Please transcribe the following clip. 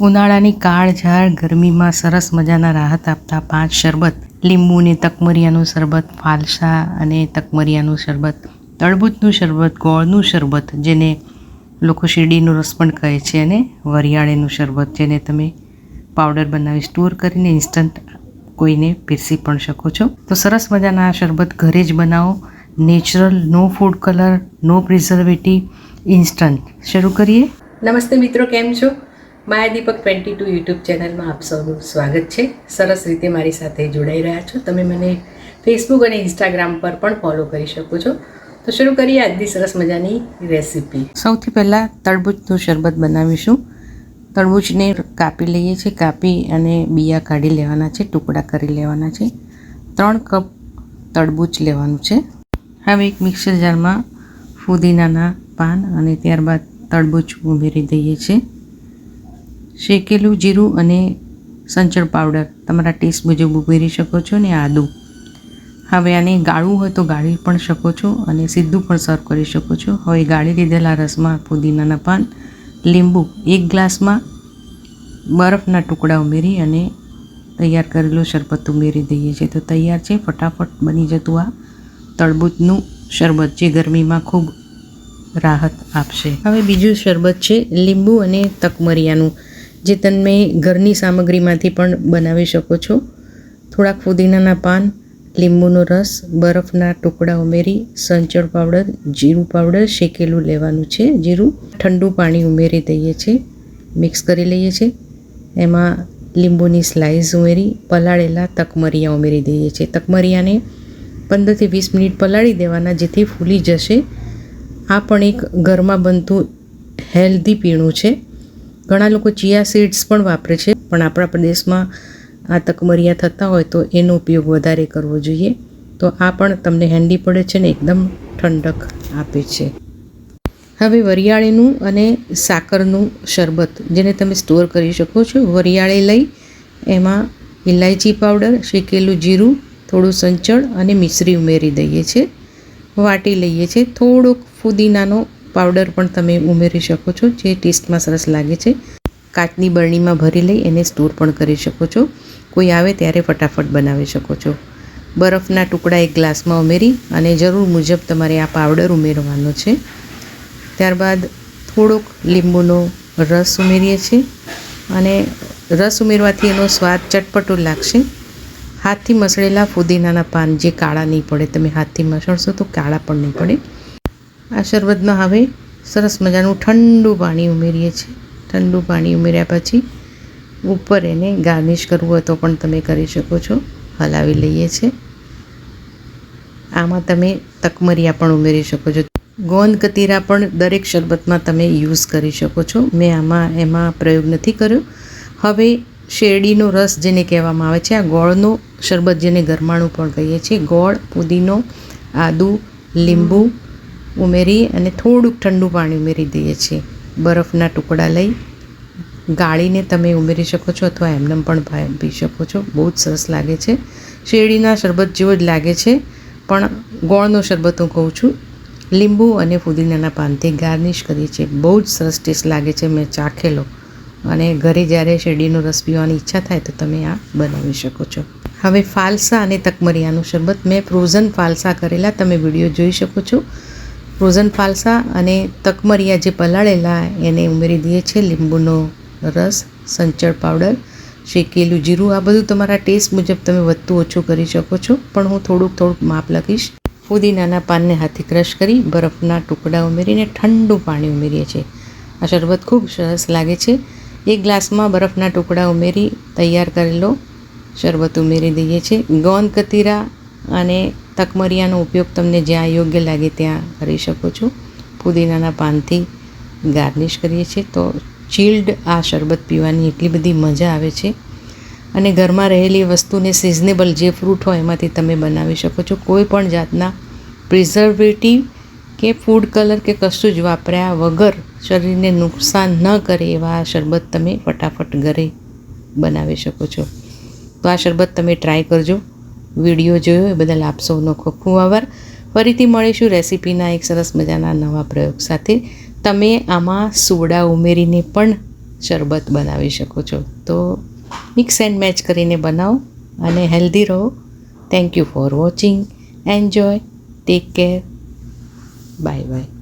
ઉનાળાની કાળઝાળ ગરમીમાં સરસ મજાના રાહત આપતા પાંચ શરબત, લીંબુને તકમરિયાનું શરબત, ફાલસા અને તકમરિયાનું શરબત તળબૂચનું શરબત, ગોળનું શરબત, જેને લોકો શેરડીનો રસ પણ કહે છે અને વરિયાળીનું શરબત, જેને તમે પાવડર બનાવી સ્ટોર કરીને ઇન્સ્ટન્ટ કોઈને પીરસી પણ શકો છો. તો સરસ મજાના આ શરબત ઘરે જ બનાવો. Natural, no food colour, no preservative, instant. શરૂ કરીએ. નમસ્તે મિત્રો, કેમ છો? Maya Deepak twenty two YouTube ચેનલમાં આપ સૌનું સ્વાગત છે. સરસ રીતે મારી સાથે જોડાઈ રહ્યા છો. તમે મને ફેસબુક અને ઇન્સ્ટાગ્રામ પર પણ ફોલો કરી શકો છો. તો શરૂ કરીએ આજની સરસ મજાની રેસીપી સૌથી પહેલાં તરબૂચનું શરબત બનાવીશું. તરબૂચને કાપી લઈએ છીએ. કાપી અને બિયા કાઢી લેવાના છે. ટુકડા કરી લેવાના છે. ત્રણ કપ તરબૂચ લેવાનું છે. હવે એક મિક્સર જારમાં ફુદીનાના પાન અને ત્યારબાદ તરબૂચ ઉમેરી દઈએ છીએ. શેકેલું જીરું અને સંચળ પાવડર તમારા ટેસ્ટ મુજબ ઉમેરી શકો છો ને આદું. હવે આને ગાળવું હોય તો ગાળી પણ શકો છો અને સીધું પણ સર્વ કરી શકો છો. હવે ગાળી લીધેલા રસમાં પુદીનાના પાન, લીંબુ એક ગ્લાસમાં બરફના ટુકડા ઉમેરી અને તૈયાર કરેલું શરબત ઉમેરી દઈએ છીએ. તો તૈયાર છે, ફટાફટ બની જતું આ તળબૂચનું શરબત જે ગરમીમાં ખૂબ રાહત આપશે. હવે બીજું શરબત છે લીંબુ અને તકમરિયાનું. જે તમે ઘરની સામગ્રીમાંથી પણ બનાવી શકો છો. થોડાક ફુદીનાના પાન, લીંબુનો રસ, બરફના ટુકડા ઉમેરી, સંચળ પાવડર, જીરું પાવડર, શેકેલું લેવાનું છે. જીરું ઠંડુ પાણી ઉમેરી દઈએ છીએ મિક્સ કરી લઈએ છીએ એમાં લીંબુની સ્લાઇસ ઉમેરી, પલાળેલા તકમરિયા ઉમેરી દઈએ છીએ તકમરિયાને પંદરથી વીસ મિનિટ પલાળી દેવાના જેથી ફૂલી જશે. આ પણ એક ઘરમાં બનતું હેલ્ધી પીણું છે. ઘણા લોકો ચિયા સીડ્સ પણ વાપરે છે, પણ આપણા પ્રદેશમાં આ તકમરિયા થતા હોય તો એનો ઉપયોગ વધારે કરવો જોઈએ. તો આ પણ તમને હેન્ડી પડે છે ને એકદમ ઠંડક આપે છે. હવે વરિયાળીનું અને સાકરનું શરબત, જેને તમે સ્ટોર કરી શકો છો. વરિયાળી લઈ એમાં ઇલાયચી પાવડર, શેકેલું જીરું, થોડું સંચળ અને મિશ્રી ઉમેરી દઈએ છીએ વાટી લઈએ છીએ થોડોક ફુદીનાનો પાવડર પણ તમે ઉમેરી શકો છો, જે ટેસ્ટમાં સરસ લાગે છે. કાચની બરણીમાં ભરી લઈ એને સ્ટોર પણ કરી શકો છો. કોઈ આવે ત્યારે ફટાફટ બનાવી શકો છો. બરફના ટુકડા એક ગ્લાસમાં ઉમેરી અને જરૂર મુજબ તમારે આ પાવડર ઉમેરવાનો છે. ત્યારબાદ થોડોક લીંબુનો રસ ઉમેરીએ છીએ અને રસ ઉમેરવાથી એનો સ્વાદ ચટપટો લાગશે. હાથથી મસળેલા ફુદીનાના પાન જે કાળા નહીં પડે, તમે હાથથી મસળશો તો કાળા પણ નહીં પડે. આ શરબતમાં હવે સરસ મજાનું ઠંડુ પાણી ઉમેરીએ છીએ. ઠંડુ પાણી ઉમેર્યા પછી ઉપર એને ગાર્નિશ કરવું હોય તો પણ તમે કરી શકો છો. હલાવી લઈએ છીએ. આમાં તમે તકમરિયા પણ ઉમેરી શકો છો. ગોંદ કતીરા પણ દરેક શરબતમાં તમે યુઝ કરી શકો છો. મેં આમાં, એમાં પ્રયોગ નથી કર્યો. હવે શેરડીનો રસ જેને કહેવામાં આવે છે, આ ગોળનો શરબત જેને ગરમાણું પણ કહીએ છીએ. ગોળ, પુદીનો, આદુ, લીંબુ ઉમેરી અને થોડુંક ઠંડુ પાણી ઉમેરી દઈએ છીએ. બરફના ટુકડા લઈ ગાળીને તમે ઉમેરી શકો છો અથવા એમનેમ પણ પી શકો છો. બહુ જ સરસ લાગે છે. શેરડીના શરબત જેવો જ લાગે છે. પણ ગોળનો શરબત હું કહું છું. લીંબુ અને ફુદીનાના પાનથી ગાર્નિશ કરીએ છીએ. બહુ જ સરસ ટેસ્ટ લાગે છે. મેં ચાખેલો. અને ઘરે જ્યારે શેરડીનો રસ પીવાની ઈચ્છા થાય તો તમે આ બનાવી શકો છો. હવે ફાલસા અને તકમરિયાનું શરબત. મેં ફ્રોઝન ફાલસા કરેલા. તમે વીડિયો જોઈ શકો છો. ફ્રોઝન ફાલસા અને તકમરિયા જે પલાળેલા એને ઉમેરી દઈએ છીએ. લીંબુનો રસ, સંચળ પાવડર શેકેલું જીરું, આ બધું તમારા ટેસ્ટ મુજબ તમે વધતું ઓછું કરી શકો છો. પણ હું થોડુંક થોડુંક માપ લખીશ. ફુદીનાના પાનને હાથે ક્રશ કરી, બરફના ટુકડા ઉમેરીને ઠંડુ પાણી ઉમેરીએ છીએ. આ શરબત ખૂબ સરસ લાગે છે. એક ગ્લાસમાં બરફના ટુકડા ઉમેરી, તૈયાર કરેલો શરબત ઉમેરી દઈએ છીએ. ગોંદ કતીરા અને તકમરિયાનો ઉપયોગ તમને જ્યાં યોગ્ય લાગે ત્યાં કરી શકો છો. પુદીનાના પાનથી ગાર્નિશ કરીએ છીએ. તો ચીલ્ડ આ શરબત પીવાની એટલી બધી મજા આવે છે. અને ઘરમાં રહેલી વસ્તુને સિઝનેબલ જે ફ્રૂટ હોય એમાંથી તમે બનાવી શકો છો. કોઈ પણ જાતના પ્રિઝર્વેટિવ કે ફૂડ કલર કે કશું જ વાપર્યા વગર શરીરને નુકસાન ન કરે એવા આ શરબત તમે ફટાફટ ઘરે બનાવી શકો છો. તો આ શરબત તમે ટ્રાય કરજો. વીડિયો જોયો, એ બદલ આપ સૌનો ખૂબ ખૂબ આભાર. ફરીથી મળીશું રેસીપીના એક સરસ મજાના નવા પ્રયોગ સાથે. તમે આમાં સોડા ઉમેરીને પણ શરબત બનાવી શકો છો. તો મિક્સ એન્ડ મેચ કરીને બનાવો અને હેલ્ધી રહો. Thank you for watching enjoy take care bye bye